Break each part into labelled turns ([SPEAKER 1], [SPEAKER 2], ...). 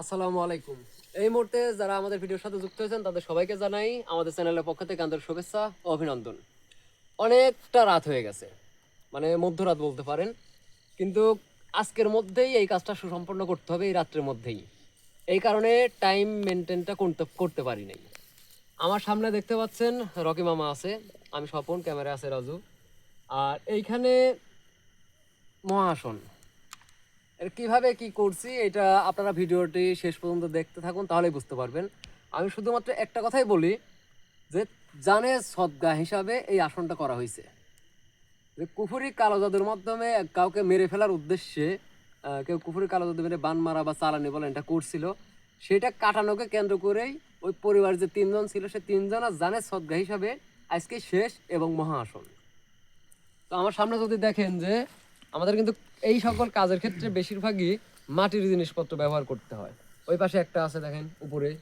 [SPEAKER 1] আসসালামু আলাইকুম। এই মুহূর্তে যারা আমাদের ভিডিওর সাথে যুক্ত হয়েছেন, তাদের সবাইকে জানাই আমাদের চ্যানেলের পক্ষ থেকে আন্তরিক শুভেচ্ছা ও অভিনন্দন। অনেকটা রাত হয়ে গেছে মানে মধ্যরাত বলতে পারেন। কিন্তু আজকের মধ্যেই এই কাজটা সুসম্পন্ন করতে হবে এই রাত্রের মধ্যেই। এই কারণে টাইম মেনটেনটা করতে করতে পারি নাই। আমার সামনে দেখতে পাচ্ছেন রকি মামা আছে, আমি স্বপন ক্যামেরা আছে রাজু। আর এইখানে মহাসন। কীভাবে কি করছি, এটা আপনারা ভিডিওটি শেষ পর্যন্ত দেখতে থাকুন, তাহলেই বুঝতে পারবেন। আমি শুধুমাত্র একটা কথাই বলি যে, জানে সদ্গা হিসাবে এই আসনটা করা হয়েছে। যে, কুফুরি কালো জাদুর মাধ্যমে কাউকে মেরে ফেলার উদ্দেশ্যে কেউ কুফুরি কালো জাদু মেরে বান মারা বা চালানি বলেন, এটা করছিল। সেটা কাটানোকে কেন্দ্র করেই ওই পরিবার যে তিনজন ছিল, সে তিনজন আর জানে সদ্গা হিসাবে আজকে শেষ এবং মহা আসন। তো আমার সামনে যদি দেখেন যে আমাদের কিন্তু এই সকল কাজের ক্ষেত্রে বেশিরভাগই মাটির জিনিসপত্র ব্যবহার করতে হয়। ওই পাশে একটা আছে দেখেন, উপরে।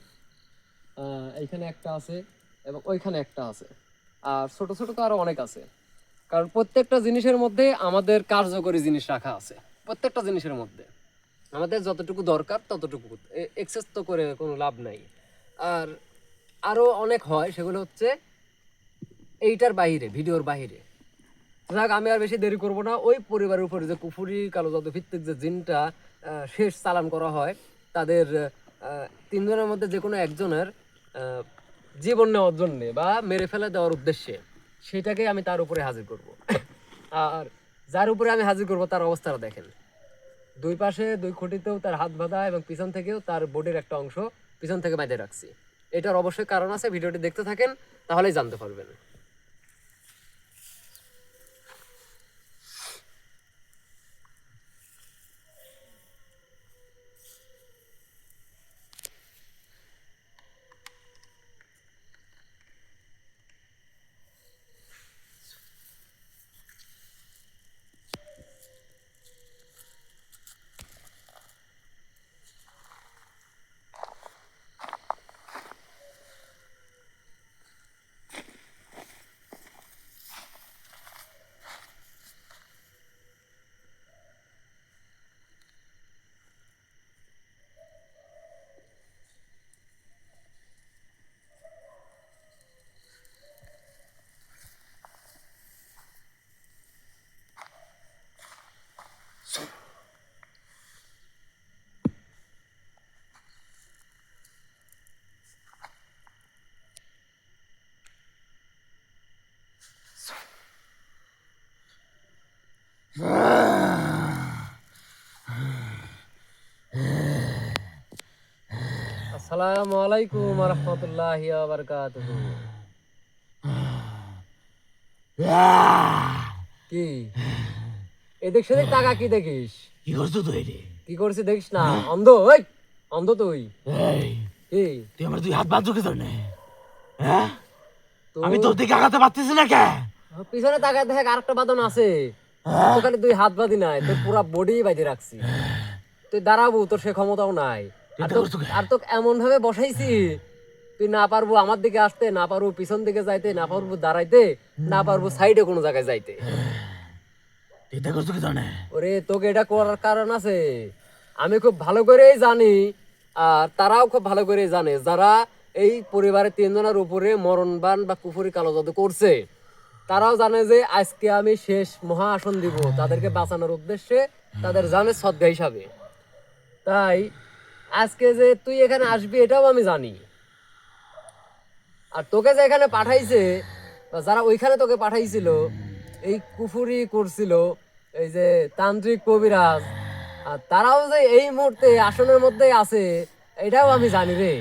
[SPEAKER 1] এইখানে একটা আছে এবং ওইখানে একটা আছে। আর ছোট ছোট তো আরও অনেক আছে। কারণ প্রত্যেকটা জিনিসের মধ্যে আমাদের কার্যকরী জিনিস রাখা আছে। প্রত্যেকটা জিনিসের মধ্যে। আমাদের যতটুকু দরকার, ততটুকু এক্সেস তো করে কোনো লাভ নাই। আর আরও অনেক হয়, সেগুলো হচ্ছে এইটার বাইরে ভিডিওর বাইরে যাক, আমি আর বেশি দেরি করব না। ওই পরিবারের উপরে যে কুফুরি কালো জাদু ভিত্তিক যে জিনটা শেষ চালান করা হয়, তাদের তিনজনের মধ্যে যে কোনো একজনের জীবন নেওয়ার জন্যে বা মেরে ফেলে দেওয়ার উদ্দেশ্যে সেটাকে আমি তার উপরে হাজির করব। আর যার উপরে আমি হাজির করব, তার অবস্থাটা দেখেন। দুই পাশে, দুই খুঁটিতেও তার হাত বাঁধা এবং পিছন থেকেও তার বডির একটা অংশ পিছন থেকে বাঁধে রাখছি। এটার অবশ্যই কারণ আছে, ভিডিওটি দেখতে থাকেন, তাহলেই জানতে পারবেন। আসসালামু আলাইকুম রহমতুল্লাহ বারকাতুহ কি? এদিক সেদিক টাকা কি দেখিস?
[SPEAKER 2] কি করছ তুই রে
[SPEAKER 1] কি করছিস দেখিস না? অন্ধ ওই! অন্ধ তুই।
[SPEAKER 2] এই
[SPEAKER 1] কি?
[SPEAKER 2] তুই আমার তুই হাত বাঁধছো কি জন্য হ্যাঁ? আমি তোর দিকে আগাতে পারতেছি না কে?
[SPEAKER 1] পিছনে তাকায় দেখ আরেকটা বাদন আছে। ওখানে তুই হাত বাঁধি নাই তোর পুরা বডি বাইতে রাখছি। তুই দাঁড়াবো তোর সে ক্ষমতাও নাই। আর তো এমন ভাবে বসাইছি তুই না পারব আমার দিকে আসতে না পারব পিছন দিকে যাইতে না পারব দাঁড়াইতে না পারব সাইডে কোনো জায়গায় যাইতে।
[SPEAKER 2] এটা করছ কি জন্য
[SPEAKER 1] ওরে তোকে এটা করার কারণ আছে। আমি খুব ভালো করেই জানি আর তারাও খুব ভালো করেই জানে যারা এই পরিবারের তিনজনের উপরে মরণবান বা কুফুরি কালো জাদু করছে তারাও জানে যে আজকে আমি শেষ মহা আসন দিব। তাদেরকে বাঁচানোর উদ্দেশ্যে তাদের জানে শ্রদ্ধা হিসাবে। তাই আজকে যে তুই এখানে আসবি এটাও আমি জানি। আর তোকে যে এখানে পাঠাইছে বা যারা ওইখানে তোকে পাঠাইছিল এই কুফুরি করছিল এই যে তান্ত্রিক কবিরাজ আর তারাও যে এই মুহূর্তে আসনের মধ্যে আছে এটাও আমি জানি রে।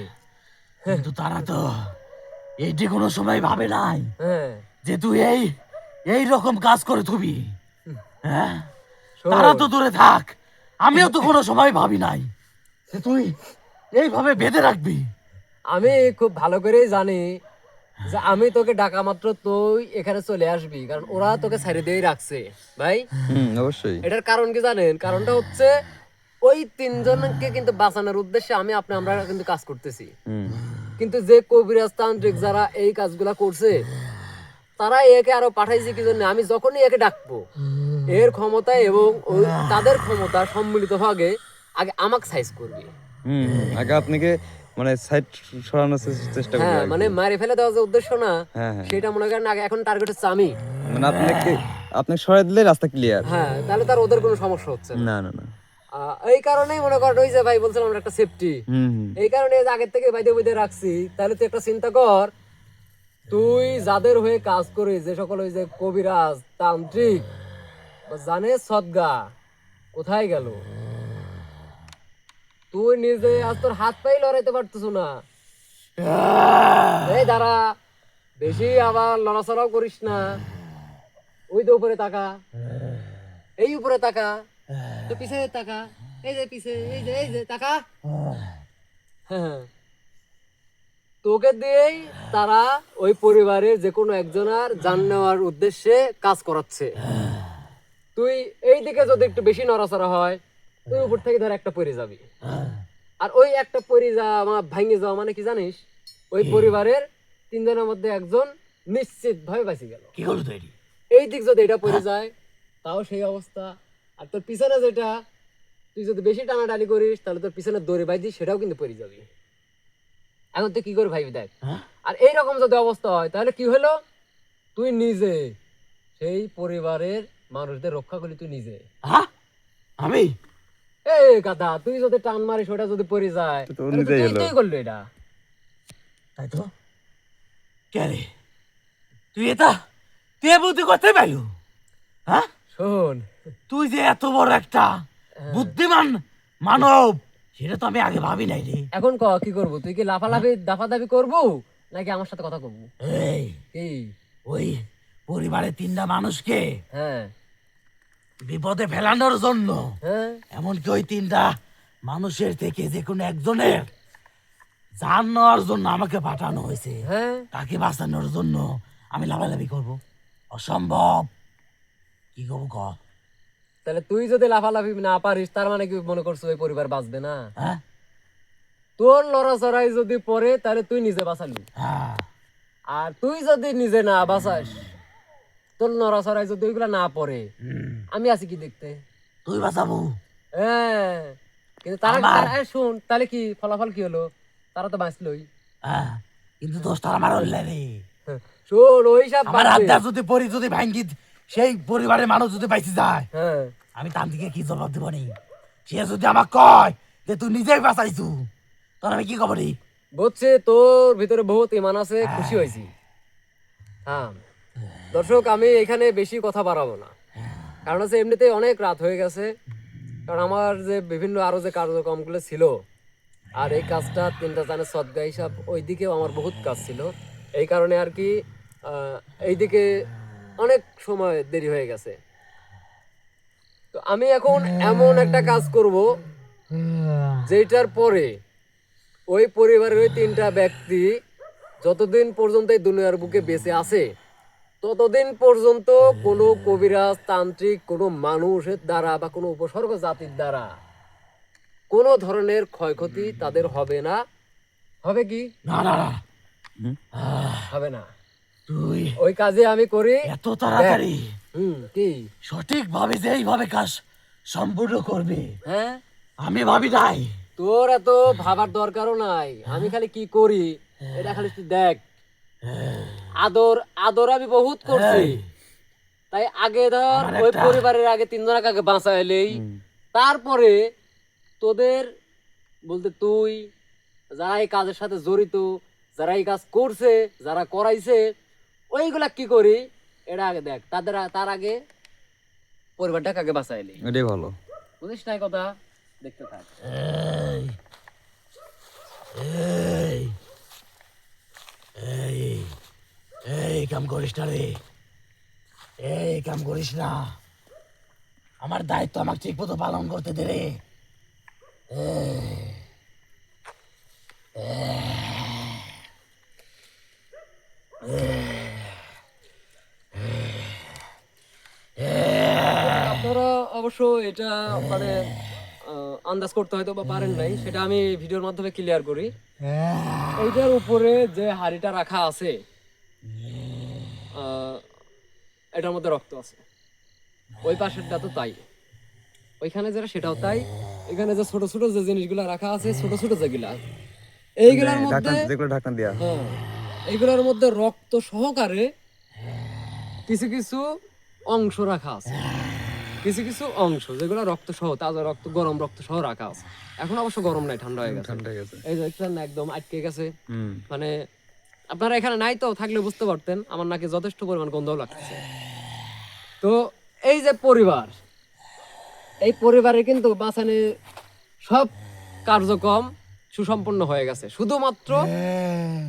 [SPEAKER 2] কিন্তু তারা তো এইটি কোনো সময় ভাবে নাই
[SPEAKER 1] হ্যাঁ।
[SPEAKER 2] যে তুই এই এই রকম কাজ করে থুবি। হ্যাঁ? তারা তো দূরে থাক আমিও তো কোনো সময় ভাবি নাই। যে তুই এইভাবে বেঁধে রাখবি।
[SPEAKER 1] আমি খুব ভালো করেই জানি যে আমি তোকে ডাকা মাত্র তুই এখানে চলে আসবি কারণ ওরা তোকে ছেড়ে দিয়েই রাখছে ভাই।
[SPEAKER 3] অবশ্যই।
[SPEAKER 1] এটার কারণ কি জানেন? কারণটা হচ্ছে ওই তিনজনকে কিন্তু বাঁচানোর উদ্দেশ্যে আমি আপনি আমরা কিন্তু কাজ করতেছি। কিন্তু যে কবিরাজ তান্ত্রিক যারা এই কাজগুলা করছে তারা একে আরও পাঠাইছে কি জন্য? আমি যখনই একে ডাকবো এর ক্ষমতা এবং তাদের ক্ষমতা সম্মিলিত ভাগে আগে আমাকে সাইজ করবে।
[SPEAKER 3] হুম আগে আপনাকে মানে সাইড সরানোর চেষ্টা করবে
[SPEAKER 1] হ্যাঁ মানে মারে ফেলে দেওয়ার যে উদ্দেশ্য না
[SPEAKER 3] হ্যাঁ হ্যাঁ।
[SPEAKER 1] সেটা মনে করেন আগে এখন টার্গেট হচ্ছে আমি।
[SPEAKER 3] মানে আপনাকে আপনি সরাই দিলে রাস্তা ক্লিয়ার
[SPEAKER 1] হ্যাঁ তাহলে তার ওদের কোনো সমস্যা হচ্ছে না।
[SPEAKER 3] না না
[SPEAKER 1] এই কারণেই মনে ওই যে ভাই বলছিলাম একটা সেফটি এই কারণে আগের থেকে বাইদে বাইদে রাখছি তাহলে তুই একটা চিন্তা কর। তুই যাদের হয়ে কাজ করিস যে সকল ওই যে কবিরাজ তান্ত্রিক জানে সদগা কোথায় গেল? তুই নিজে আজ তোর হাত পাই লড়াইতে পারতেছ না। এই দাঁড়া, বেশি আবার লড়াচড়াও করিস না। ওই তো উপরে তাকা, এই উপরে তাকা, তো পিছে তাকা, এই যে পিছে, এই যে এই যে, তাকা। হ্যাঁ। তোকে দিয়েই তারা ওই পরিবারের যে কোনো একজনের জান নেওয়ার উদ্দেশ্যে কাজ করাচ্ছে। তুই এই দিকে যদি একটু বেশি নড়াচড়া হয় তুই উপর থেকে ধর একটা পরে যাবি। আর ওই একটা পরে যাওয়া ভাঙে যাওয়া মানে কি জানিস? ওই পরিবারের তিনজনের মধ্যে একজন নিশ্চিত ভাবে বাঁচি গেল।
[SPEAKER 2] কি করল তো
[SPEAKER 1] এই দিক যদি এটা পড়ে যায় তাও সেই অবস্থা। আর তোর পিছনে যেটা তুই যদি বেশি টানাটানি করিস তাহলে তোর পিছনে দড়ি বাইদি সেটাও কিন্তু পড়ে যাবি। এখন তুই কি করে ভাইবি দেখ?
[SPEAKER 2] হ্যাঁ?
[SPEAKER 1] আর এইরকম যদি অবস্থা হয় তাহলে কি হলো? তুই নিজে সেই পরিবারের মানুষদের রক্ষা করলি তুই নিজে।
[SPEAKER 2] হ্যাঁ? আমি?
[SPEAKER 1] এই গাধা তুই যদি টান মারিস ওটা যদি পড়ে যায় তুই
[SPEAKER 3] হলো।
[SPEAKER 1] তুই করলি এটা।
[SPEAKER 2] তাই তো? কে রে? তুই এটা? তুই বুদ্ধি করতে পারলু? হ্যাঁ?
[SPEAKER 1] শোন।
[SPEAKER 2] তুই যে এত বড় একটা বুদ্ধিমান মানব সেটা তো আমি আগে ভাবি নাই রে।
[SPEAKER 1] এখন ক কি করব? তুই কি লাফালাফি দাফা দাফাদাফি করব? নাকি আমার সাথে কথা করব
[SPEAKER 2] এই ওই পরিবারের তিনটা মানুষকে
[SPEAKER 1] হ্যাঁ।
[SPEAKER 2] বিপদে ফেলানোর জন্য।
[SPEAKER 1] হ্যাঁ?
[SPEAKER 2] এমনকি ওই তিনটা মানুষের থেকে যে কোনো একজনের জান নেওয়ার জন্য আমাকে পাঠানো হয়েছে
[SPEAKER 1] হ্যাঁ?
[SPEAKER 2] তাকে বাঁচানোর জন্য আমি লাভালাভি করব। অসম্ভব। কি করব ক?
[SPEAKER 1] তাহলে তুই যদি লাফালাফি না পারিস তার মানে কি মনে করছ ওই পরিবার বাঁচবে না?
[SPEAKER 2] হ্যাঁ?
[SPEAKER 1] তোর লড়াচড়াই যদি পড়ে তাহলে তুই নিজে বাঁচালি। আর তুই যদি নিজে না বাঁচাস তোর লড়াচড়াই যদি ওইগুলা না পড়ে আমি আছি কি দেখতে?
[SPEAKER 2] তুই বাঁচাবো।
[SPEAKER 1] হ্যাঁ কিন্তু তারা
[SPEAKER 2] আমার-
[SPEAKER 1] শোন তাহলে কি ফলাফল কি হলো? তারা তো বাঁচলই।
[SPEAKER 2] হ্যাঁ কিন্তু দোষটা আমার হইলে রে।
[SPEAKER 1] শোন ওই সব
[SPEAKER 2] আমার আড্ডা যদি পরি যদি ভাঙ্গি সেই পরিবারের মানুষ যদি বাইসে যায়
[SPEAKER 1] হ্যাঁ।
[SPEAKER 2] আমি তার দিকে কি জবাব দিব নি? সে যদি আমাক কয় যে তুই নিজেই বাঁচাইছু তখন আমি কি খবর
[SPEAKER 1] বুঝছি তোর ভিতরে বহুত ইমান আছে খুশি হয়েছি। হ্যাঁ দর্শক, আমি এখানে বেশি কথা বাড়াবো না। কারণ হচ্ছে এমনিতে অনেক রাত হয়ে গেছে। কারণ আমার যে বিভিন্ন আরও যে কার্যক্রমগুলো ছিল, আর এই কাজটা তিনটা জানের সদ্গা হিসাব ওই দিকেও আমার বহুত কাজ ছিল। এই কারণে আর কি এইদিকে অনেক সময় দেরি হয়ে গেছে। তো আমি এখন এমন একটা কাজ করব যেটার পরে ওই পরিবারের ওই তিনটা ব্যক্তি যতদিন পর্যন্ত এই দুনিয়ার বুকে বেঁচে আছে ততদিন পর্যন্ত কোনো কবিরাজ তান্ত্রিক কোনো মানুষের দ্বারা বা কোনো উপসর্গ জাতির দ্বারা কোনো ধরনের ক্ষয়ক্ষতি তাদের হবে না। হবে কি?
[SPEAKER 2] না না না।
[SPEAKER 1] হবে না।
[SPEAKER 2] তুই
[SPEAKER 1] ওই কাজে আমি করি।
[SPEAKER 2] এত তাড়াতাড়ি।
[SPEAKER 1] হুম কি?
[SPEAKER 2] সঠিক ভাবে যে এইভাবে কাজ সম্পূর্ণ করবে
[SPEAKER 1] হ্যাঁ?
[SPEAKER 2] আমি ভাবি নাই।
[SPEAKER 1] তোর এত ভাবার দরকারও নাই। আমি খালি কি করি? এটা খালি তুই দেখ। আদর আদর আমি বহুত করছি। তাই আগে ধর ওই পরিবারের আগে তিনজন আগে বাঁচাইলেই। তারপরে তোদের বলতে তুই যারা এই কাজের সাথে জড়িত যারা এই কাজ করছে যারা করাইছে ওইগুলা কি করি? এটা আগে দেখ তাদের তার আগে পরিবারটাকে আগে বাঁচাইলি।
[SPEAKER 3] এটাই ভালো।
[SPEAKER 1] বুঝিস না কথা? দেখতে থাক।
[SPEAKER 2] এই, এই, এই, কাম করিস না রে। এই কাম করিস না। আমার দায়িত্ব আমাকে ঠিক মতো পালন করতে দে রে।
[SPEAKER 1] অবশ্য এটা মানে আন্দাজ করতে হয়তো বা পারেন নাই সেটা আমি ভিডিওর মাধ্যমে ক্লিয়ার করি। এইটার উপরে যে হাড়িটা রাখা আছে এটার মধ্যে রক্ত আছে। ওই পাশেরটা তো তাই। ওইখানে যেটা সেটাও তাই। এখানে যে ছোট ছোট যে জিনিসগুলো রাখা আছে ছোট ছোট যেগুলা এইগুলার মধ্যে
[SPEAKER 3] ঢাকনা যেগুলো ঢাকনা দেয়া।
[SPEAKER 1] হ্যাঁ এইগুলোর মধ্যে রক্ত সহকারে কিছু কিছু অংশ রাখা আছে। কিছু কিছু অংশ যেগুলো রক্ত সহ তাজা রক্ত গরম রক্ত সহ রাখা আছে। এখন অবশ্য গরম নাই ঠান্ডা হয়ে গেছে।
[SPEAKER 3] ঠান্ডা হয়ে গেছে।
[SPEAKER 1] এই যে দেখছেন একদম আটকে গেছে। মানে আপনারা এখানে নাই তো থাকলে বুঝতে পারতেন আমার নাকি যথেষ্ট পরিমাণ গন্ধও লাগতেছে। তো এই যে পরিবার এই পরিবারে কিন্তু বাঁচানে সব কার্যক্রম সুসম্পন্ন হয়ে গেছে। শুধুমাত্র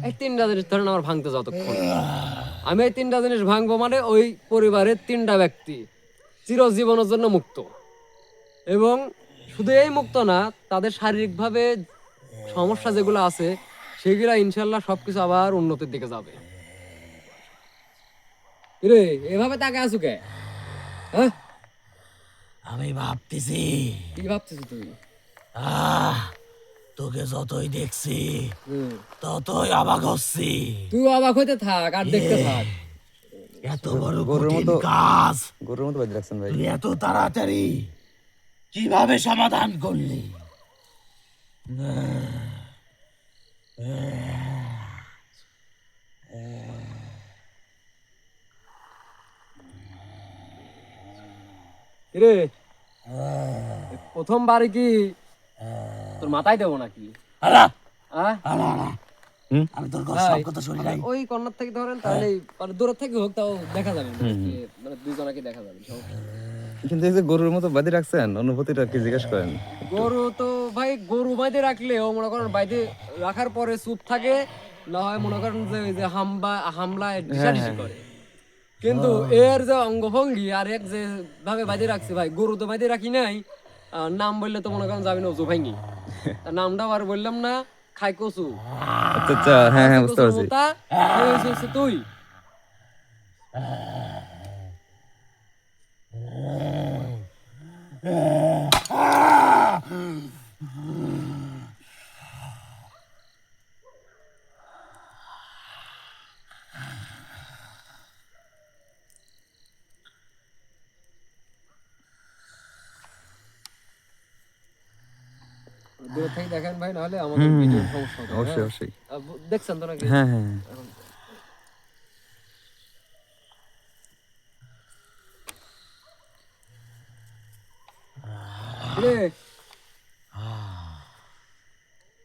[SPEAKER 1] এই তিনটা জিনিস ধরেন আমার ভাঙতে যতক্ষণ। আমি এই তিনটা জিনিস ভাঙবো মানে ওই পরিবারের তিনটা ব্যক্তি। চিরজীবনের জন্য মুক্ত। এবং শুধু এই মুক্ত না তাদের শারীরিকভাবে সমস্যা যেগুলো আছে সেগুলা ইনশাল্লাহ সবকিছু আবার উন্নতির দিকে যাবে। রে এভাবে তাকে আসু কে? হ্যাঁ?
[SPEAKER 2] আমি ভাবতেছি।
[SPEAKER 1] কি ভাবছিস তুই
[SPEAKER 2] আহ তোকে যতই দেখছি ততই অবাক হচ্ছি।
[SPEAKER 1] তুই অবাক হইতে থাক আর দেখতে থাক।
[SPEAKER 2] এত বড়
[SPEAKER 3] গরুর মতো-
[SPEAKER 2] কাজ।
[SPEAKER 3] গরুর মতো বাজি রাখছেন ভাই।
[SPEAKER 2] এত তাড়াতাড়ি কীভাবে সমাধান করলি?
[SPEAKER 1] রে প্রথমবারে কি তোর মাথায় দেবো নাকি?
[SPEAKER 2] আলা? আলা? আমি তোর সব কথা শুনি নাই।
[SPEAKER 1] ওই কর্নার থেকে ধরেন তাহলে মানে দূরের থেকে হোক তাও দেখা যাবে মানে দুজনাকে দেখা যাবে
[SPEAKER 3] কিন্তু এই যে গরুর মতো রাখছেন অনুভূতিটা কি জিজ্ঞেস করেন?
[SPEAKER 1] গরু তো ভাই গরু রাখলেও মনে করেন বাইতে রাখার পরে চুপ থাকে না হয় মনে করেন যে ওই যে হামবা হামলা ডিসাডিসি করে। কিন্তু এর যে অঙ্গভঙ্গি আর এক যে ভাবে বাইতে রাখছে ভাই গরু তো বাইতে রাখি নাই আর নাম বললে তো মনে করেন যাবি না ওজু ভাঙ্গি তার নামটাও আর বললাম না খাই কচু
[SPEAKER 3] আচ্ছা আচ্ছা হ্যাঁ হ্যাঁ বুঝতে
[SPEAKER 1] কচুর
[SPEAKER 3] পারছি
[SPEAKER 1] মোতা, এই দূর থেকে দেখেন ভাই নাহলে আমাদের ভিডিও সমস্যা হবে।
[SPEAKER 3] অবশ্যই
[SPEAKER 1] হ্যাঁ?
[SPEAKER 3] অবশ্যই।
[SPEAKER 1] দেখছেন তো নাকি?
[SPEAKER 3] হ্যাঁ হ্যাঁ হ্যাঁ।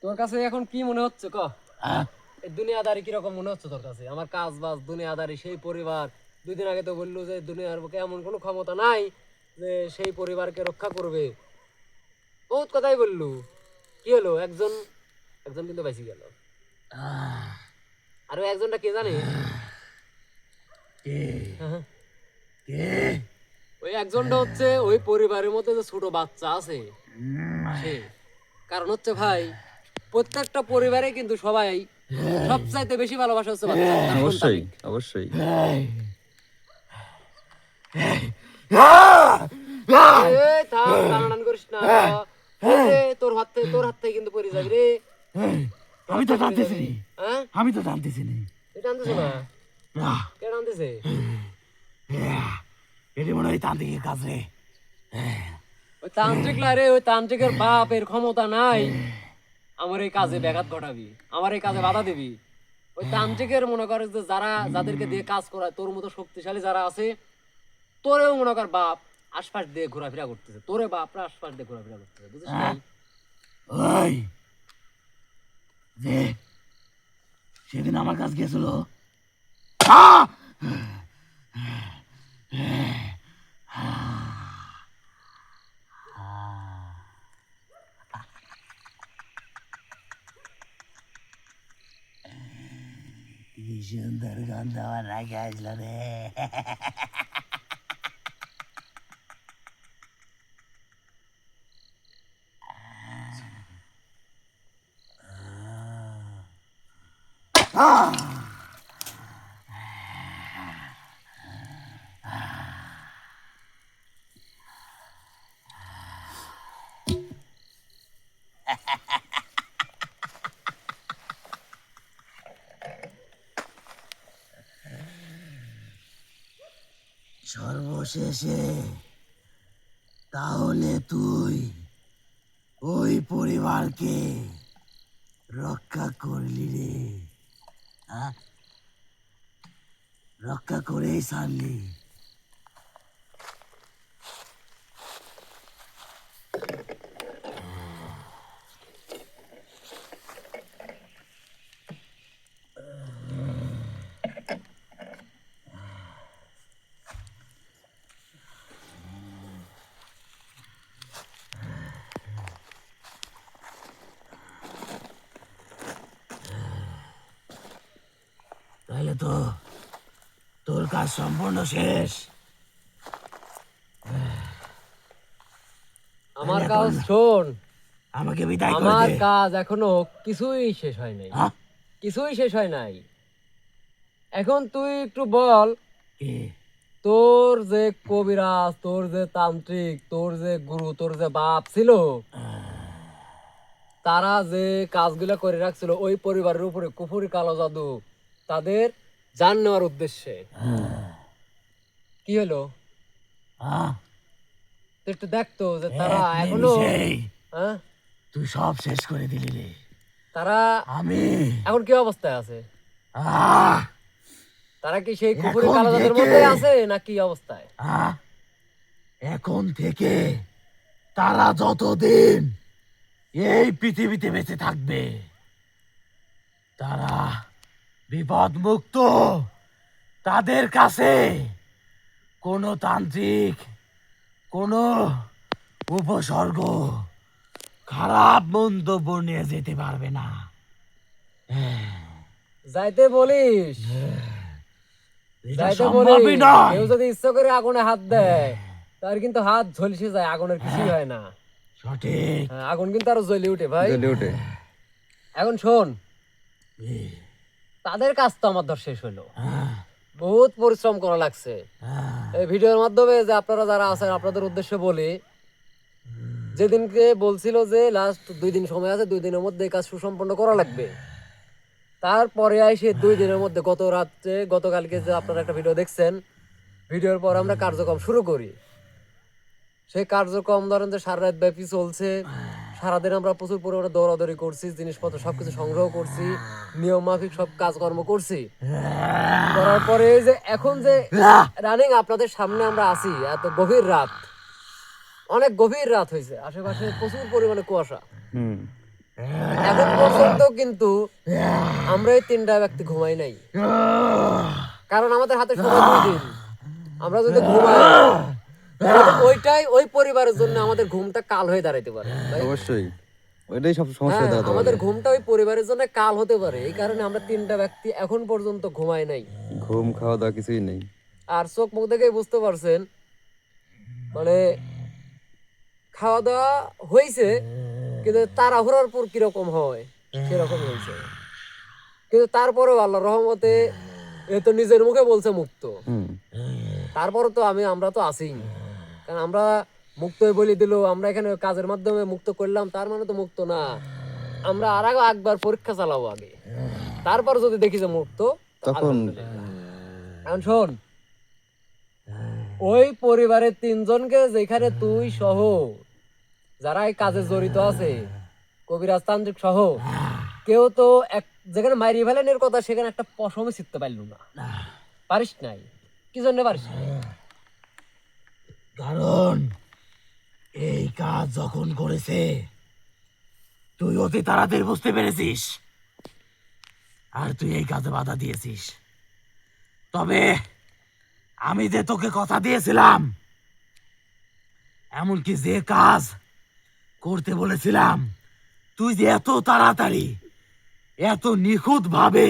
[SPEAKER 1] তোর কাছে এখন কি মনে হচ্ছে? ক। দুনিয়াদারি কীরকম মনে হচ্ছে তোর কাছে? আমার কাজ বাজ দুনিয়াদারি সেই পরিবার। দুই দিন আগে তো বলল যে দুনিয়ার বুকে এমন কোনো ক্ষমতা নাই যে সেই পরিবারকে রক্ষা করবে। বহুত কথাই বললু। কি হলো একজন একজন কিন্তু বেঁচে গেল আর একজনটা কে জানে
[SPEAKER 2] কে
[SPEAKER 1] হ্যাঁ। ওই একজনটা হচ্ছে ওই পরিবারের মধ্যে যে ছোট বাচ্চা আছে সে কারণ হচ্ছে ভাই প্রত্যেকটা পরিবারে কিন্তু সবাই সবচাইতে বেশি ভালোবাসা হচ্ছে বাচ্চা
[SPEAKER 3] অবশ্যই। অবশ্যই
[SPEAKER 2] এই।
[SPEAKER 1] এই থাম, টানাটানি করিস না। এই যে, তোর হাত তোর হাত থেকে কিন্তু পড়ে যাবি রে।
[SPEAKER 2] আমি তো জানতেছি
[SPEAKER 1] হ্যাঁ
[SPEAKER 2] আমি তো জানতেছি নি।
[SPEAKER 1] তুই না? কে টানতেছে
[SPEAKER 2] এটি মনে হয় তান্ত্রিকের কাজ রে।
[SPEAKER 1] ওই তান্ত্রিক না রে ওই তান্ত্রিকের বাপের ক্ষমতা নাই। আমার এই কাজে ব্যাঘাত ঘটাবি। আমার এই কাজে বাধা দিবি। ওই তান্ত্রিকের মনে করে যে যারা যাদেরকে দিয়ে কাজ করায় তোর মতো শক্তিশালী যারা আছে তোরেও মনে কর বাপ। আশপাশ দিয়ে ঘোরাফেরা করতেছে। তোরে বাপরা আশপাশ দিয়ে ঘোরাফেরা করতেছে বুঝিস নাই?
[SPEAKER 2] ওই যে সেদিন আমার কাছে গেছিল আহ! কি সুন্দর গন্ধ আমার নাকে আসলো রে। সর্বশেষে তাহলে তুই ওই পরিবারকে রক্ষা করলি রে। হ্যাঁ? রক্ষা করেই ছাড়লি তাহলে তো তোর কাজ সম্পূর্ণ শেষ
[SPEAKER 1] আমার কাজ শোন।
[SPEAKER 2] আমাকে বিদায় করে
[SPEAKER 1] আমার
[SPEAKER 2] দে।
[SPEAKER 1] কাজ এখনও কিছুই শেষ হয় নাই।
[SPEAKER 2] হ্যাঁ?
[SPEAKER 1] কিছুই শেষ হয় নাই। এখন তুই একটু বল
[SPEAKER 2] কি?
[SPEAKER 1] তোর যে কবিরাজ তোর যে তান্ত্রিক তোর যে গুরু তোর যে বাপ ছিল তারা যে কাজগুলো করে রাখছিল ওই পরিবারের উপরে কুফুরি কালো জাদু তাদের জান নেওয়ার উদ্দেশ্যে। কি হলো?
[SPEAKER 2] হ্যাঁ?
[SPEAKER 1] তুই একটু দেখতো যে তারা
[SPEAKER 2] এখনও
[SPEAKER 1] হ্যাঁ?
[SPEAKER 2] তুই সব শেষ করে দিলি রে।
[SPEAKER 1] তারা
[SPEAKER 2] আমি
[SPEAKER 1] এখন কি অবস্থায় আছে? তারা কি সেই
[SPEAKER 2] থেকে-
[SPEAKER 1] মধ্যে আছে না কি অবস্থায়
[SPEAKER 2] এখন থেকে তারা যতদিন এই পৃথিবীতে বেঁচে থাকবে তারা বিপদ মুক্ত তাদের কাছে কোনো তান্ত্রিক কোনো উপসর্গ খারাপ মন্তব্য নিয়ে যেতে পারবে না।
[SPEAKER 1] যাইতে বলিস। যাইতে
[SPEAKER 2] সম্ভবই
[SPEAKER 1] বলিস। কেউ যদি ইচ্ছা করে আগুনে হাত দেয় তার কিন্তু হাত ঝলসে যায় আগুনের কিছুই হয়। না।
[SPEAKER 2] সঠিক।
[SPEAKER 1] হ্যাঁ, আগুন কিন্তু আরও জ্বলে উঠে ভাই।
[SPEAKER 3] জ্বলে ওঠে
[SPEAKER 1] এখন শোন। তাদের কাজ তো আমার ধর শেষ হলো বহুত পরিশ্রম করা লাগছে। এই ভিডিওর মাধ্যমে যে আপনারা যারা আছেন, আপনাদের উদ্দেশ্যে বলি, যেদিনকে বলছিল যে লাস্ট দুই দিন সময় আছে, দুই দিনের মধ্যে কাজ সুসম্পন্ন করা লাগবে। তারপরে এসে দুই দিনের মধ্যে গত রাত্রে গতকালকে যে আপনারা একটা ভিডিও দেখছেন ভিডিওর পর আমরা কার্যক্রম শুরু করি। সেই কার্যক্রম ধরেন যে সারা রাত ব্যাপী চলছে সারাদিন আমরা প্রচুর পরিমাণে দৌড়াদৌড়ি করছি জিনিসপত্র সবকিছু সংগ্রহ করছি নিয়ম মাফিক সব কাজকর্ম করছি। করার পরে যে এখন যে রানিং আপনাদের সামনে আমরা আছি এত গভীর রাত। অনেক গভীর রাত হয়েছে আশেপাশে প্রচুর পরিমাণে কুয়াশা।
[SPEAKER 3] হুম।
[SPEAKER 1] এখন পর্যন্ত কিন্তু আমরা এই তিনটা ব্যক্তি ঘুমাই নাই। কারণ আমাদের হাতে সময় দুই দিন। আমরা যদি ঘুমাই ওইটাই ওই পরিবারের জন্য আমাদের ঘুমটা কাল হয়ে দাঁড়াইতে পারে
[SPEAKER 3] অবশ্যই। ওইটাই সব সমস্যা
[SPEAKER 1] হ্যাঁ,
[SPEAKER 3] দাঁড়াতে
[SPEAKER 1] আমাদের ঘুমটা ওই পরিবারের জন্য কাল হতে পারে। এই কারণে আমরা তিনটা ব্যক্তি এখন পর্যন্ত ঘুমাই নাই।
[SPEAKER 3] ঘুম খাওয়া দাওয়া কিছুই নেই।
[SPEAKER 1] আর চোখ মুখ দেখেই বুঝতে পারছেন মানে খাওয়া দাওয়া হয়েছে কিন্তু তাড়াহুড়ার পর কীরকম হয় সেরকম হয়েছে কিন্তু তারপরেও আল্লাহ রহমতে এ তো নিজের মুখে বলছে মুক্ত। তারপরে তো আমি আমরা তো আছি। কারণ আমরা মুক্ত বলে দিল আমরা এখানে কাজের মাধ্যমে মুক্ত করলাম তার মানে তো মুক্ত না। আমরা আর আগে একবার পরীক্ষা চালাবো আগে। তারপর যদি দেখি যে মুক্ত
[SPEAKER 3] তখন
[SPEAKER 1] এখন শোন ওই পরিবারের তিনজনকে যেখানে তুই সহ যারা এই কাজে জড়িত আছে কবিরাজ তান্ত্রিক সহ কেউ তো এক যেখানে মারি ফেলেনের কথা সেখানে একটা পশমে শিখতে পারল না। পারিস নাই? কি জন্য পারিস নাই?
[SPEAKER 2] কারণ এই কাজ যখন করেছে, তুই অতি তাড়াতাড়ি বুঝতে পেরেছিস। আর তুই এই কাজে বাধা দিয়েছিস। তবে আমি যে তোকে কথা দিয়েছিলাম, এমনকি যে কাজ করতে বলেছিলাম, তুই যে এত তাড়াতাড়ি, এত নিখুঁত ভাবে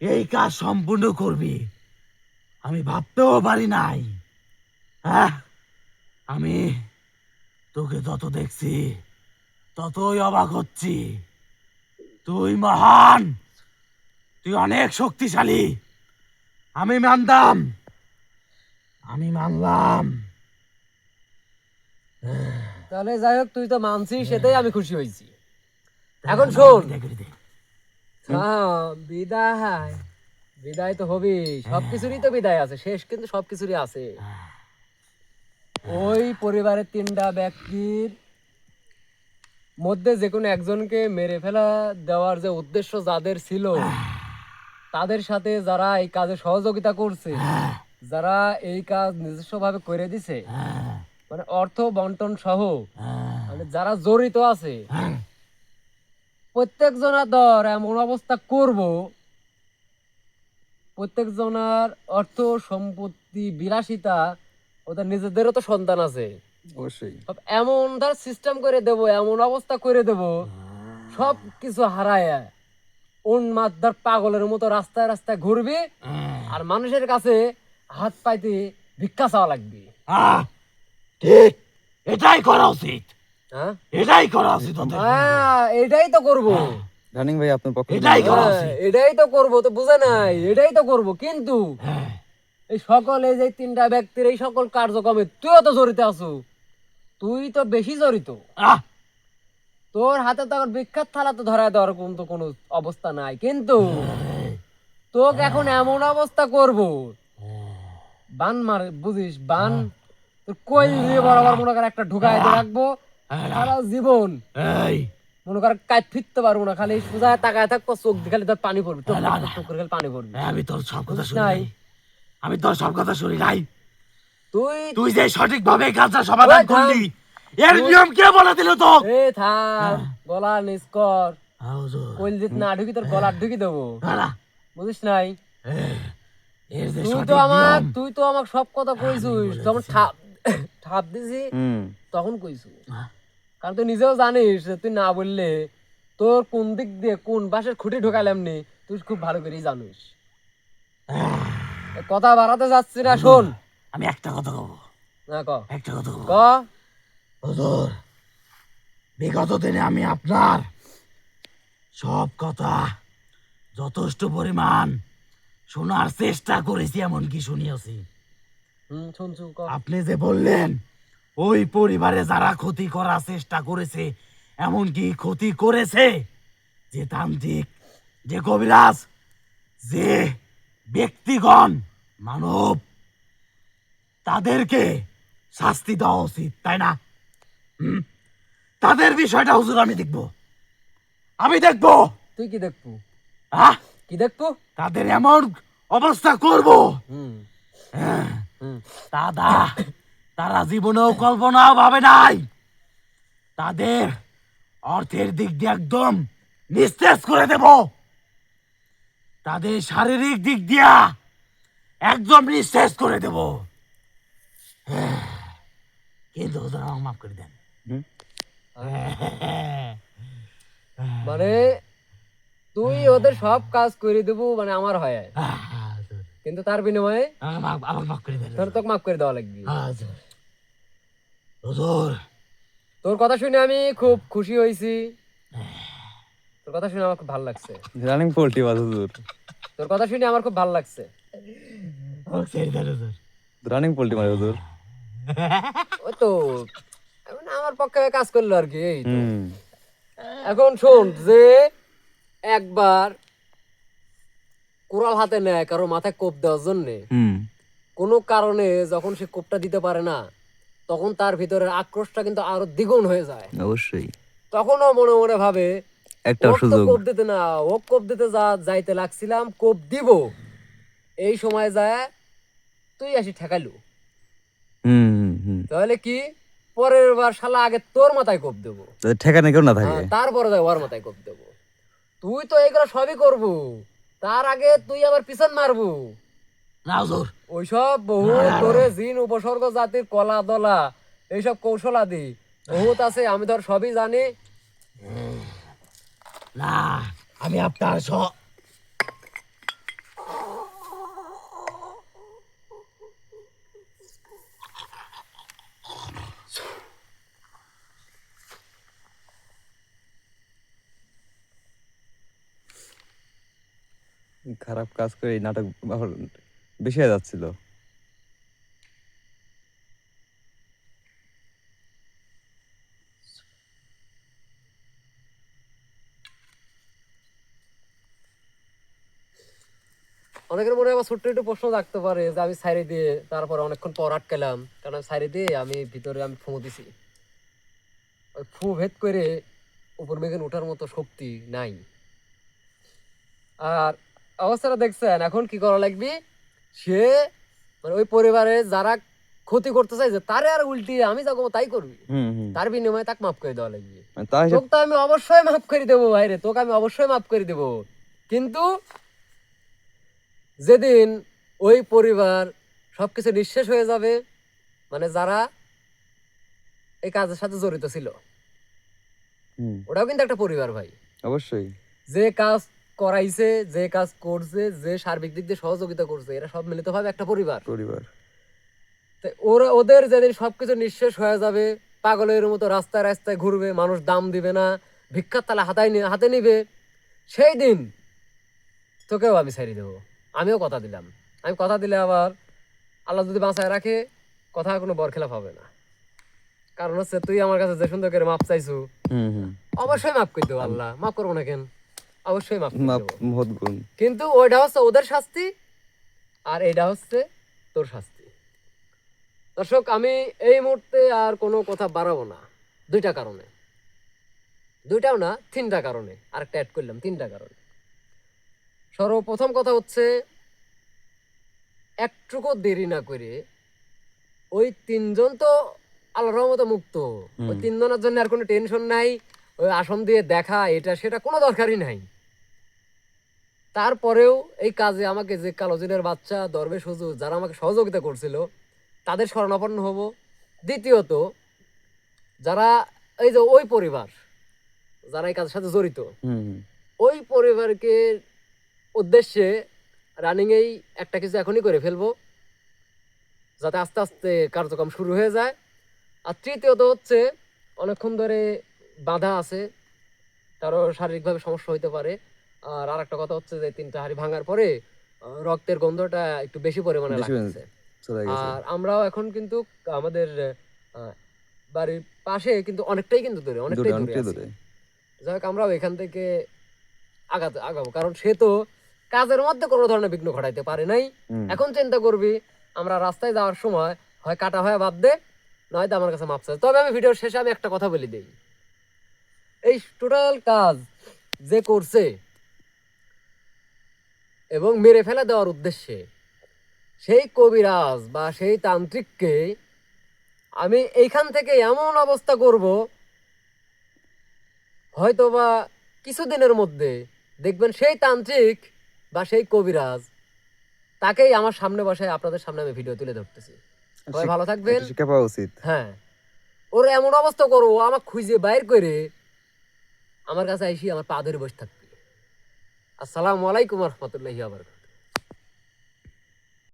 [SPEAKER 2] এই কাজ সম্পূর্ণ করবি, আমি ভাবতেও পারি নাই। হ্যাঁ? আমি তোকে যত দেখছি ততই অবাক হচ্ছি। তুই মহান! তুই অনেক শক্তিশালী! আমি মানতাম! আমি মানলাম!
[SPEAKER 1] তাহলে যাই হোক তুই তো মানছিস সেটাই আমি খুশি হয়েছি। এখন শোন। হ্যাঁ বিদায়। বিদায় তো হবি সবকিছুরই তো বিদায় আছে শেষ কিন্তু সবকিছুরই আছে। ওই পরিবারের তিনটা ব্যক্তির মধ্যে যে কোনো একজনকে মেরে ফেলা দেওয়ার যে উদ্দেশ্য যাদের ছিল, তাদের সাথে যারা এই কাজে সহযোগিতা করছে, যারা এই কাজ নিজস্ব ভাবে করে দিছে মানে অর্থ বন্টন সহ মানে যারা জড়িত আছে প্রত্যেক জনার ধর এমন অবস্থা করব প্রত্যেক জনার অর্থ সম্পত্তি বিলাসিতা ওদের নিজেদেরও তো সন্তান আছে।
[SPEAKER 3] অবশ্যই।
[SPEAKER 1] এমন ধর সিস্টেম করে দেব এমন অবস্থা করে দেব সব কিছু হারায়। উন্মাদ ধর পাগলের মতো রাস্তায় রাস্তায় ঘুরবি
[SPEAKER 2] হ্যাঁ।
[SPEAKER 1] আর মানুষের কাছে হাত পাইতে ভিক্ষা চাওয়া লাগবে।
[SPEAKER 2] ঠিক এটাই করা উচিত।
[SPEAKER 1] হ্যাঁ?
[SPEAKER 2] এটাই করা উচিত
[SPEAKER 1] হ্যাঁ এটাই তো করব।
[SPEAKER 3] রানিং ভাই আপনার পক্ষ
[SPEAKER 2] এটাই করা
[SPEAKER 1] হ্যাঁ,
[SPEAKER 2] উচিত।
[SPEAKER 1] এটাই তো করব তো বুঝে নাই। এটাই তো করব কিন্তু
[SPEAKER 2] হ্যাঁ।
[SPEAKER 1] এই সকল এই যে তিনটা ব্যক্তির এই সকল কার্যক্রমে তুইও তো জড়িত আছো। তুই তো বেশি জড়িত।
[SPEAKER 2] আহ,
[SPEAKER 1] তোর হাতে তো এখন বিখ্যাত থালা তো ধরায় দেওয়ার কোন তো কোনো অবস্থা নাই। কিন্তু তোকে এখন এমন অবস্থা করব। বান মার বুঝিস? বান তোর কই দিয়ে বরাবর মনে কর একটা ঢুকায় দিয়ে রাখব। সারা জীবন।
[SPEAKER 2] এই।
[SPEAKER 1] মনে কর কাজ ফিরতে পারব না। খালি সোজা তাকায় থাকব চোখ দিয়ে খালি তোর পানি পড়বে। করে খালি পানি পড়বে।
[SPEAKER 2] আমি তোর সব কথা শুনি আমি তোর সব কথা শুনি নাই
[SPEAKER 1] তুই
[SPEAKER 2] তুই যে সঠিক ভাবে কাজটা সমাধান করলি এর নিয়ম কে বলে দিল তো
[SPEAKER 1] এ থাম গলা নিচ কর।
[SPEAKER 2] হুজুর,
[SPEAKER 1] কইল দিত না ঢুকি তোর গলা ঢুকি দেবো।
[SPEAKER 2] দাঁড়া।
[SPEAKER 1] বুঝিস নাই?
[SPEAKER 2] এর যে
[SPEAKER 1] তুই তো আমার তুই তো আমাকে সব কথা কইছিস। তখন ঠাপ ঠাপ দিছি তখন কইছু
[SPEAKER 2] হ্যাঁ।
[SPEAKER 1] কারণ তুই নিজেও জানিস তুই না বললে তোর কোন দিক দিয়ে কোন বাসের খুঁটি ঢোকালাম নি তুই খুব ভালো করেই জানিস। কথা বাড়াতে যাচ্ছি না শোন।
[SPEAKER 2] আমি একটা কথা কব।
[SPEAKER 1] না ক।
[SPEAKER 2] একটা কথা কব।
[SPEAKER 1] ক?
[SPEAKER 2] হুজুর বিগত দিনে আমি আপনার সব কথা যথেষ্ট পরিমাণ শোনার চেষ্টা করেছি এমনকি শুনিয়েছি। আপনি যে বললেন ওই পরিবারে যারা ক্ষতি করার চেষ্টা করেছে এমনকি ক্ষতি করেছে যে তান্ত্রিক যে কবিরাজ যে ব্যক্তিগণ মানব তাদেরকে শাস্তি দেওয়া উচিত তাই না? তাদের বিষয়টা হুজুর আমি দেখব। আমি দেখব।
[SPEAKER 1] তুই কি দেখব?
[SPEAKER 2] আহ?
[SPEAKER 1] কি দেখব?
[SPEAKER 2] তাদের এমন অবস্থা করব। হ্যাঁ। দাদা তারা জীবনেও কল্পনাও ভাবে নাই। তাদের অর্থের দিক দিয়ে একদম নিস্তেজ করে দেব। তাদের শারীরিক দিক দিয়া একদম নিঃশেষ করে দেব। হ্যাঁ, কিন্তু ওদের মাফ করে দেন।
[SPEAKER 1] মানে তুই ওদের সব কাজ করে দেবো মানে আমার হয়। কিন্তু তার বিনিময়ে
[SPEAKER 2] আমাকে মাফ- করে দেন।
[SPEAKER 1] তোর তোকে মাফ করে দেওয়া লাগবে।
[SPEAKER 2] হুজুর।
[SPEAKER 1] তোর কথা শুনে আমি খুব খুশি হয়েছি। তোর কথা শুনে আমার খুব ভালো লাগছে।
[SPEAKER 3] রানিং পোল্ট্রি বাজ হুজুর।
[SPEAKER 1] তোর কথা শুনে আমার খুব ভালো লাগছে।
[SPEAKER 3] রানিং পোল্ট্রি মারে হুজুর।
[SPEAKER 1] ওই তো এখন আমার পক্ষে কাজ করল আর কি এই তো। এখন শোন যে একবার কোরাল হাতে নেয় কারও মাথায় কোপ দেওয়ার জন্যে
[SPEAKER 3] হুম।
[SPEAKER 1] কোনো কারণে যখন সে কোপটা দিতে পারে না তখন তার ভিতরের আক্রোশটা কিন্তু আরও দ্বিগুণ হয়ে যায়।
[SPEAKER 3] অবশ্যই।
[SPEAKER 1] তখনও মনে মনে ভাবে
[SPEAKER 3] একটা সুযোগ।
[SPEAKER 1] কোপ দিতে না ও কোপ দিতে যা যাইতে লাগছিলাম কোপ দিব। এই সময় যায় তুই আসি ঠেকালু
[SPEAKER 3] হুম
[SPEAKER 1] তাহলে কি? পরের বার শালা আগে তোর মাথায় কোপ দেবো।
[SPEAKER 3] ঠেকানে কেউ না থাকে।
[SPEAKER 1] হ্যাঁ, তারপরে যায় ওর মাথায় কোপ দেবো। তুই তো এগুলো সবই করবু। তার আগে তুই আবার পিছন মারবু।
[SPEAKER 2] না হুজুর
[SPEAKER 1] ওইসব বহু তোরে জিন উপসর্গ জাতির কলা দলা এইসব কৌশলাদি। বহুত আছে আমি ধর সবই জানি।
[SPEAKER 2] না আমি আপনার স
[SPEAKER 3] খারাপ কাজ করে এই নাটক বেশি যাচ্ছিল।
[SPEAKER 1] অনেকের মনে আবার ছোট্ট একটু প্রশ্ন থাকতে পারে যে আমি সাইরে দিয়ে তারপর অনেকক্ষণ পর আটকালাম কারণ সাইরে দিয়ে আমি ভিতরে আমি ফুঁ দিছি। ওই ফু ভেদ করে উপর মেঘেন ওঠার মতো শক্তি নাই। আর অবস্থাটা দেখছেন এখন কি করা লাগবে? সে মানে ওই পরিবারে যারা ক্ষতি করতে চাইছে তারে আর উল্টিয়ে আমি যা তাই করবি। তার বিনিময়ে তাকে মাফ করে দেওয়া লাগবে। তোকে তো আমি অবশ্যই মাফ করে দেবো ভাইরে তোকে আমি অবশ্যই মাফ করে দেবো। কিন্তু যেদিন ওই পরিবার সবকিছু নিঃশেষ হয়ে যাবে মানে যারা এই কাজের সাথে জড়িত ছিল। ওটাও কিন্তু একটা পরিবার ভাই।
[SPEAKER 3] অবশ্যই।
[SPEAKER 1] যে কাজ করাইছে যে কাজ করছে যে সার্বিক দিক দিয়ে সহযোগিতা করছে এরা সব মিলিত ভাবে একটা পরিবার।
[SPEAKER 3] পরিবার।
[SPEAKER 1] ওরা ওদের যেদিন সবকিছু নিঃশেষ হয়ে যাবে পাগলের মতো রাস্তায় রাস্তায় ঘুরবে মানুষ দাম দিবে না ভিক্ষার তালা হাতায় হাতে নিবে সেই দিন তোকেও আমি ছাড়িয়ে দেবো। আমিও কথা দিলাম। আমি কথা দিলে আবার আল্লাহ যদি বাঁচায় রাখে কথা কোনো বরখেলাপ হবে না। কারণ হচ্ছে তুই আমার কাছে যে সুন্দর করে মাপ চাইছু অবশ্যই মাফ করে দেবো আল্লাহ। মাফ করব না কেন? অবশ্যই
[SPEAKER 3] মাপ
[SPEAKER 1] কিন্তু ওইটা হচ্ছে ওদের শাস্তি আর এটা হচ্ছে তোর শাস্তি। দর্শক আমি এই মুহূর্তে আর কোনো কথা বাড়াবো না দুইটা কারণে। দুইটাও না তিনটা কারণে। আরেকটা অ্যাড করলাম তিনটা কারণে। সর্বপ্রথম কথা হচ্ছে একটুকু দেরি না করে ওই তিনজন তো আল্লাহর রহমতে মুক্ত। ওই তিনজনের জন্য আর কোনো টেনশন নাই ওই আসন দিয়ে দেখা এটা সেটা কোনো দরকারই নাই। তারপরেও এই কাজে আমাকে যে কালোজিনের বাচ্চা দরবেশ হুজুর যারা আমাকে সহযোগিতা করছিল তাদের শরণাপন্ন হব। দ্বিতীয়ত যারা এই যে ওই পরিবার যারা এই কাজের সাথে জড়িত ওই পরিবারকে উদ্দেশ্যে রানিংয়েই একটা কিছু এখনই করে ফেলব যাতে আস্তে আস্তে কার্যক্রম শুরু হয়ে যায়। আর তৃতীয়ত হচ্ছে অনেকক্ষণ ধরে বাধা আছে কারও শারীরিকভাবে সমস্যা হইতে পারে। আর আরেকটা কথা হচ্ছে যে তিনটা হাড়ি ভাঙার পরে রক্তের গন্ধটা একটু বেশি পরিমাণে লাগছে আর আমরাও এখন কিন্তু আমাদের বাড়ির পাশে কিন্তু অনেকটাই কিন্তু দূরে অনেকটাই। দূরে। যাই হোক আমরাও এখান থেকে আগাতে আগাবো। কারণ সে তো কাজের মধ্যে কোনো ধরনের বিঘ্ন ঘটাইতে পারে নাই। এখন চিন্তা করবি আমরা রাস্তায় যাওয়ার সময় হয় কাটা হয় বাদ দে নয়তো আমার কাছে মাপ চাই তবে আমি ভিডিওর শেষে আমি একটা কথা বলে দিই। এই টোটাল কাজ যে করছে এবং মেরে ফেলে দেওয়ার উদ্দেশ্যে সেই কবিরাজ বা সেই তান্ত্রিককে আমি এইখান থেকে এমন অবস্থা করব হয়তোবা কিছুদিনের মধ্যে দেখবেন সেই তান্ত্রিক বা সেই কবিরাজ তাকেই আমার সামনে বসায় আপনাদের সামনে আমি ভিডিও তুলে ধরতেছি। সবাই ভালো থাকবেন।
[SPEAKER 3] শিক্ষা পাওয়া উচিত।
[SPEAKER 1] হ্যাঁ। ওর এমন অবস্থা করো আমার খুঁজে বাইর করে আমার কাছে আইসি আমার পা ধরে বসে থাকবে। আসসালামু আলাইকুম রহমতুল্লাহি আবার